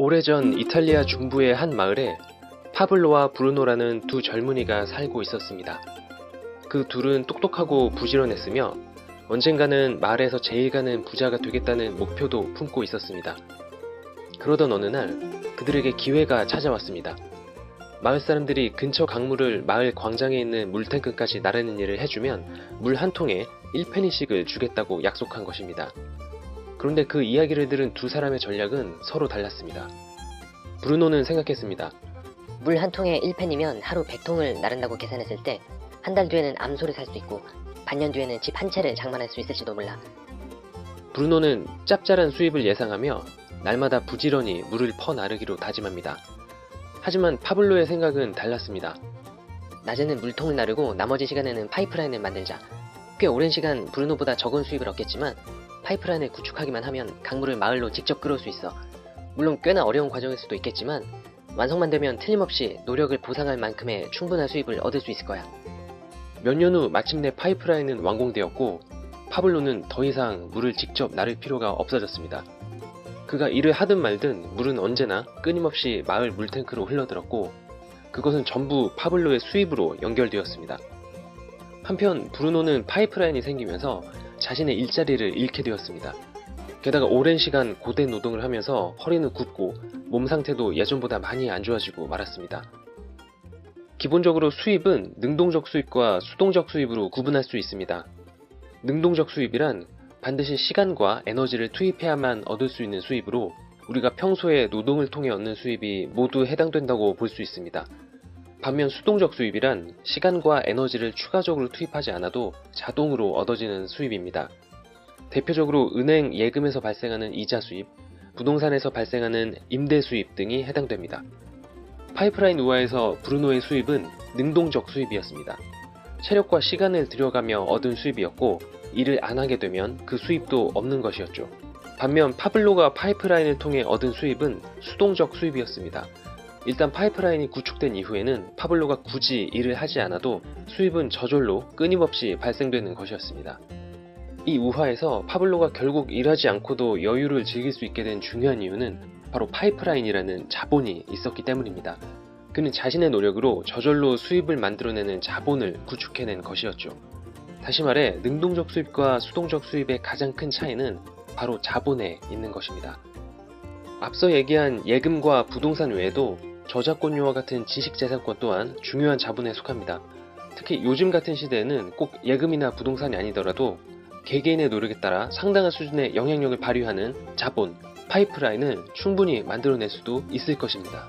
오래전 이탈리아 중부의 한 마을에 파블로와 브루노라는 두 젊은이가 살고 있었습니다. 그 둘은 똑똑하고 부지런했으며 언젠가는 마을에서 제일 가는 부자가 되겠다는 목표도 품고 있었습니다. 그러던 어느 날 그들에게 기회가 찾아왔습니다. 마을 사람들이 근처 강물을 마을 광장에 있는 물탱크까지 나르는 일을 해주면 물 한 통에 1페니씩을 주겠다고 약속한 것입니다. 그런데 그 이야기를 들은 두 사람의 전략은 서로 달랐습니다. 브루노는 생각했습니다. 물 한 통에 1펜이면 하루 100통을 나른다고 계산했을 때 한 달 뒤에는 암소를 살 수 있고 반년 뒤에는 집 한 채를 장만할 수 있을지도 몰라. 브루노는 짭짤한 수입을 예상하며 날마다 부지런히 물을 퍼 나르기로 다짐합니다. 하지만 파블로의 생각은 달랐습니다. 낮에는 물통을 나르고 나머지 시간에는 파이프라인을 만들자. 꽤 오랜 시간 브루노보다 적은 수입을 얻겠지만 파이프라인을 구축하기만 하면 강물을 마을로 직접 끌어올 수 있어. 물론 꽤나 어려운 과정일 수도 있겠지만 완성만 되면 틀림없이 노력을 보상할 만큼의 충분한 수입을 얻을 수 있을 거야. 몇 년 후 마침내 파이프라인은 완공되었고 파블로는 더 이상 물을 직접 나를 필요가 없어졌습니다. 그가 일을 하든 말든 물은 언제나 끊임없이 마을 물탱크로 흘러들었고 그것은 전부 파블로의 수입으로 연결되었습니다. 한편 브루노는 파이프라인이 생기면서 자신의 일자리를 잃게 되었습니다. 게다가 오랜 시간 고된 노동을 하면서 허리는 굽고 몸 상태도 예전보다 많이 안 좋아지고 말았습니다. 기본적으로 수입은 능동적 수입과 수동적 수입으로 구분할 수 있습니다. 능동적 수입이란 반드시 시간과 에너지를 투입해야만 얻을 수 있는 수입으로 우리가 평소에 노동을 통해 얻는 수입이 모두 해당된다고 볼 수 있습니다. 반면 수동적 수입이란 시간과 에너지를 추가적으로 투입하지 않아도 자동으로 얻어지는 수입입니다. 대표적으로 은행 예금에서 발생하는 이자 수입, 부동산에서 발생하는 임대 수입 등이 해당됩니다. 파이프라인 우하에서 브루노의 수입은 능동적 수입이었습니다. 체력과 시간을 들여가며 얻은 수입이었고 일을 안 하게 되면 그 수입도 없는 것이었죠. 반면 파블로가 파이프라인을 통해 얻은 수입은 수동적 수입이었습니다. 일단 파이프라인이 구축된 이후에는 파블로가 굳이 일을 하지 않아도 수입은 저절로 끊임없이 발생되는 것이었습니다. 이 우화에서 파블로가 결국 일하지 않고도 여유를 즐길 수 있게 된 중요한 이유는 바로 파이프라인이라는 자본이 있었기 때문입니다. 그는 자신의 노력으로 저절로 수입을 만들어내는 자본을 구축해낸 것이었죠. 다시 말해 능동적 수입과 수동적 수입의 가장 큰 차이는 바로 자본에 있는 것입니다. 앞서 얘기한 예금과 부동산 외에도 저작권료와 같은 지식재산권 또한 중요한 자본에 속합니다. 특히 요즘 같은 시대에는 꼭 예금이나 부동산이 아니더라도 개개인의 노력에 따라 상당한 수준의 영향력을 발휘하는 자본, 파이프라인을 충분히 만들어낼 수도 있을 것입니다.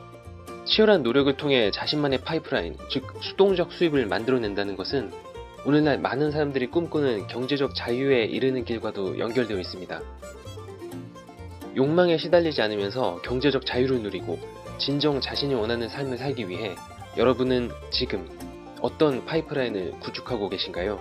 치열한 노력을 통해 자신만의 파이프라인, 즉 수동적 수입을 만들어낸다는 것은 오늘날 많은 사람들이 꿈꾸는 경제적 자유에 이르는 길과도 연결되어 있습니다. 욕망에 시달리지 않으면서 경제적 자유를 누리고 진정 자신이 원하는 삶을 살기 위해 여러분은 지금 어떤 파이프라인을 구축하고 계신가요?